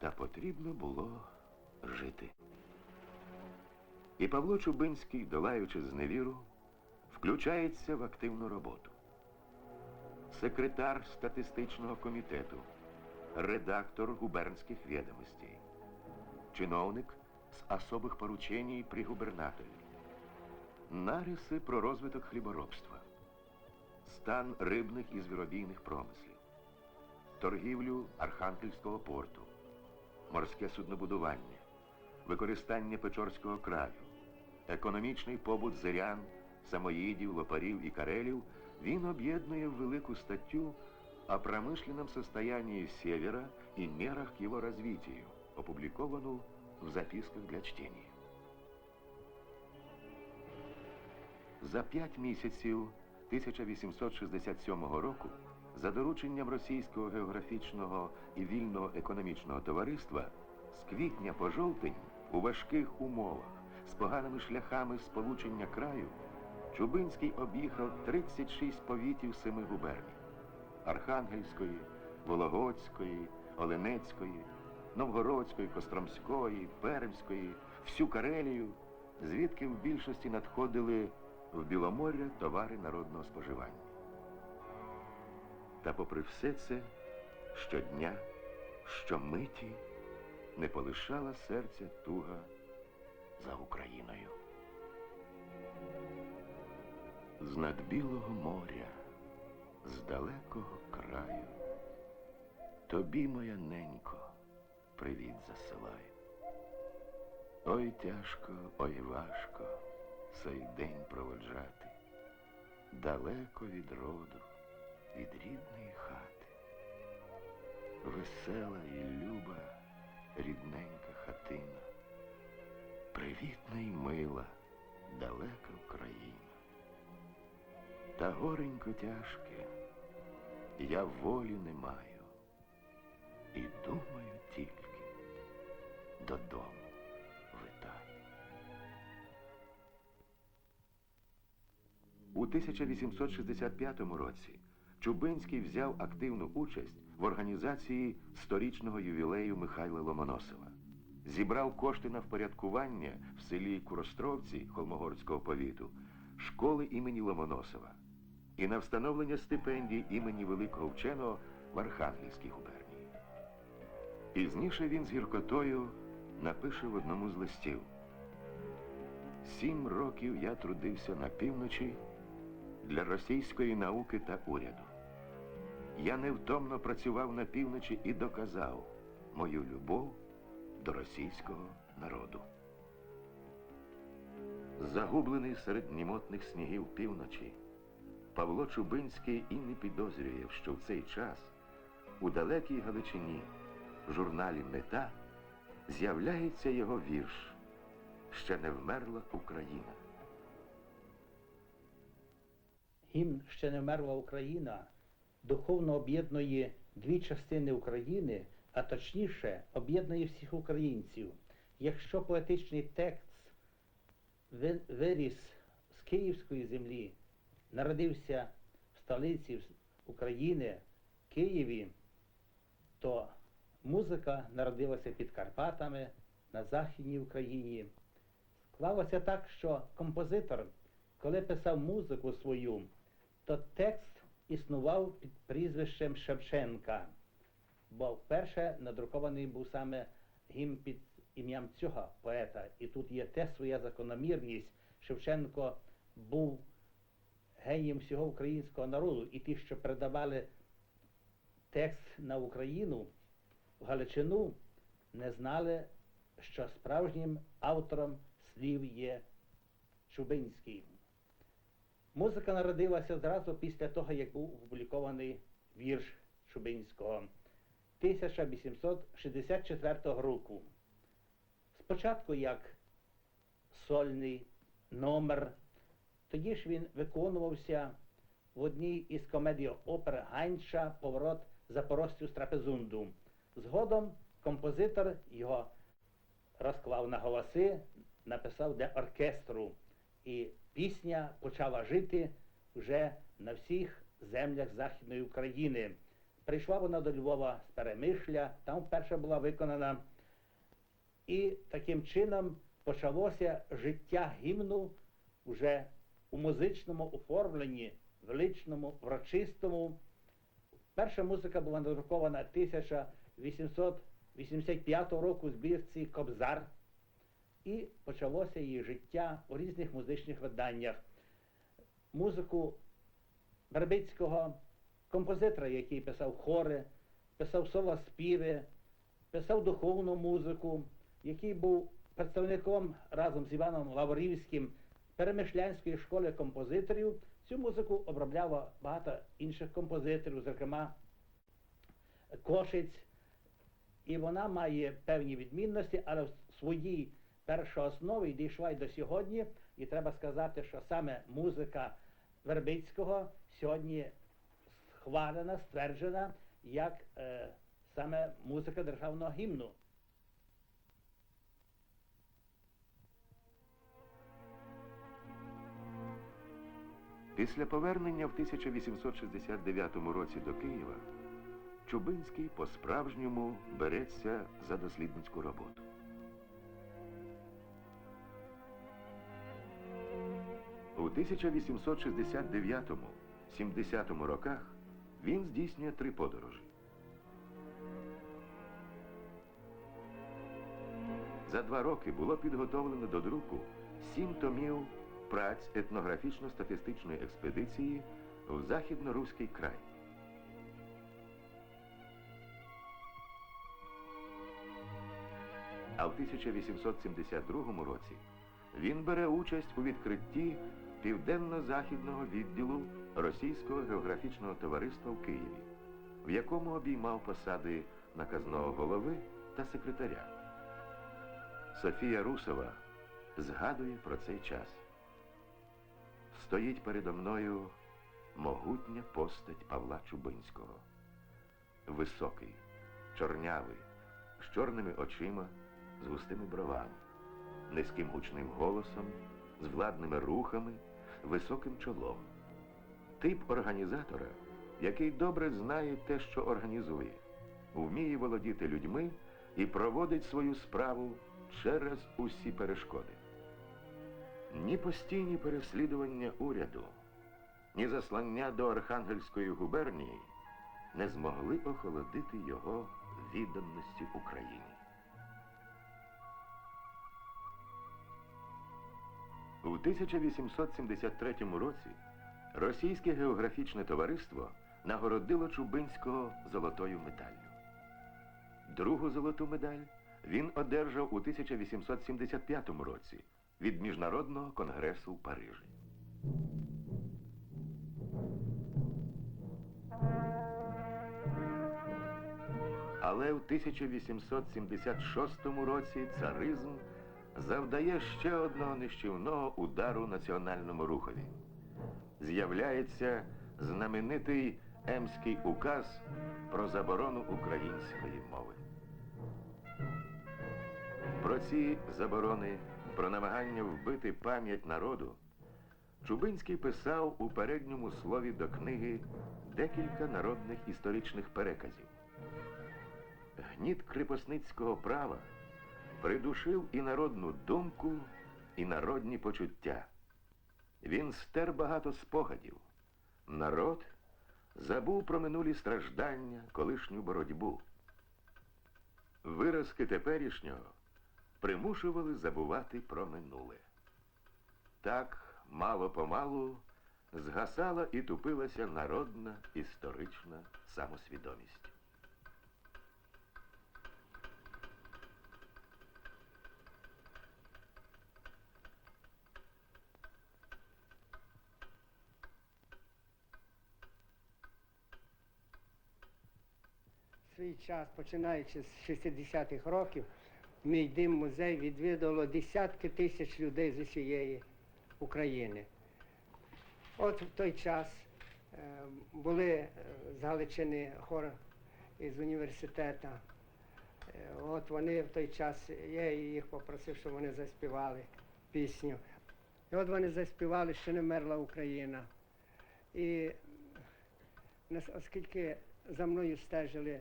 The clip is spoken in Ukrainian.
Та потрібно було жити. І Павло Чубинський, долаючи зневіру, включається в активну роботу. Секретар статистичного комітету, редактор губернських відомостей, чиновник з особих поручень при губернаторі, нариси про розвиток хліборобства, стан рибних і звіробійних промислів, торгівлю Архангельського порту, морське суднобудування, використання Печорського краю, економічний побут зирян, самоїдів, лопарів і карелів. Він об'єднує в велику статтю о промышленном состоянии Севера и мерах к его развитию, опубликованную в записках для чтения. За п'ять місяців 1867 року за дорученням Російського географічного і вільного економічного товариства з квітня по жовтень у важких умовах з поганими шляхами сполучення краю Чубинський об'їхав 36 повітів семи губерній Архангельської, Вологодської, Оленецької, Новгородської, Костромської, Пермської, всю Карелію, звідки в більшості надходили в Біломор'я товари народного споживання. Та попри все це, щодня, щомиті не полишала серця туга за Україною. З над білого моря, з далекого краю, тобі, моя ненько, привіт засилаю. Ой тяжко, ой важко цей день проводжати, далеко від роду, від рідної хати. Весела і люба, рідненька хатина, привітна й мила, далека Україна. Та горенько тяжке, я волі не маю, і думаю тільки додому летаю. У 1865 році Чубинський взяв активну участь в організації сторічного ювілею Михайла Ломоносова. Зібрав кошти на впорядкування в селі Куростровці Холмогорського повіту школи імені Ломоносова і на встановлення стипендій імені великого вченого в Архангельській губернії. Пізніше він з гіркотою напише в одному з листів. Сім років я трудився на півночі для російської науки та уряду. Я невтомно працював на півночі і доказав мою любов до російського народу. Загублений серед німотних снігів півночі, Павло Чубинський і не підозрює, що в цей час у далекій Галичині в журналі Мета з'являється його вірш Ще не вмерла Україна. Гімн ще не вмерла Україна духовно об'єднує дві частини України, а точніше об'єднує всіх українців. Якщо поетичний текст виріс з Київської землі, народився в столиці України, Києві, то музика народилася під Карпатами на Західній Україні. Склалося так, що композитор, коли писав музику свою, то текст існував під прізвищем Шевченка, бо вперше надрукований був саме гімн під ім'ям цього поета. І тут є те своя закономірність. Шевченко був генієм всього українського народу, і ті, що передавали текст на Україну, в Галичину, не знали, що справжнім автором слів є Чубинський. Музика народилася зразу після того, як був опублікований вірш Чубинського 1864 року. Спочатку як сольний номер, тоді ж він виконувався в одній із комедій опер Ганча Поворот Запорожцю з трапезунду. Згодом композитор його розклав на голоси, написав для оркестру. І пісня почала жити вже на всіх землях Західної України. Прийшла вона до Львова з Перемишля, там вперше була виконана. І таким чином почалося життя гімну вже у музичному оформленні, величному, врочистому. Перша музика була надрукована 1885 року в збірці Кобзар. І почалося її життя у різних музичних виданнях. Музику Вербицького, композитора, який писав хори, писав соло співи, писав духовну музику, який був представником разом з Іваном Лаврівським Перемишлянської школи композиторів. Цю музику обробляло багато інших композиторів, зокрема Кошиць. І вона має певні відмінності, але в своїй першооснові дійшла й до сьогодні. І треба сказати, що саме музика Вербицького сьогодні схвалена, стверджена як е, саме музика державного гімну. Після повернення в 1869 році до Києва Чубинський по-справжньому береться за дослідницьку роботу. У 1869-70 роках він здійснює три подорожі. За два роки було підготовлено до друку сім томів праць етнографічно-статистичної експедиції в Західно-Руський край. А в 1872 році він бере участь у відкритті південно-західного відділу Російського географічного товариства в Києві, в якому обіймав посади наказного голови та секретаря. Софія Русова згадує про цей час. Стоїть передо мною могутня постать Павла Чубинського. Високий, чорнявий, з чорними очима, з густими бровами, низьким гучним голосом, з владними рухами, високим чолом. Тип організатора, який добре знає те, що організує, вміє володіти людьми і проводить свою справу через усі перешкоди. Ні постійні переслідування уряду, ні заслання до Архангельської губернії не змогли охолодити його відданості Україні. У 1873 році Російське географічне товариство нагородило Чубинського золотою медаллю. Другу золоту медаль він одержав у 1875 році від Міжнародного конгресу в Парижі. Але в 1876 році царизм завдає ще одного нищівного удару національному рухові. З'являється знаменитий Емський указ про заборону української мови. Про ці заборони, про намагання вбити пам'ять народу, Чубинський писав у передньому слові до книги декілька народних історичних переказів. Гніт кріпосницького права придушив і народну думку, і народні почуття. Він стер багато спогадів. Народ забув про минулі страждання, колишню боротьбу. Виразки теперішнього примушували забувати про минуле. Так, мало-помалу, згасала і тупилася народна історична самосвідомість. Свій час, починаючи з 60-х років, мій дим музей відвідало десятки тисяч людей з усієї України. От в той час е, були е, з Галичини хор із університету. Е, От вони в той час, я їх попросив, щоб вони заспівали пісню. І от вони заспівали, що не мерла Україна. І оскільки за мною стежили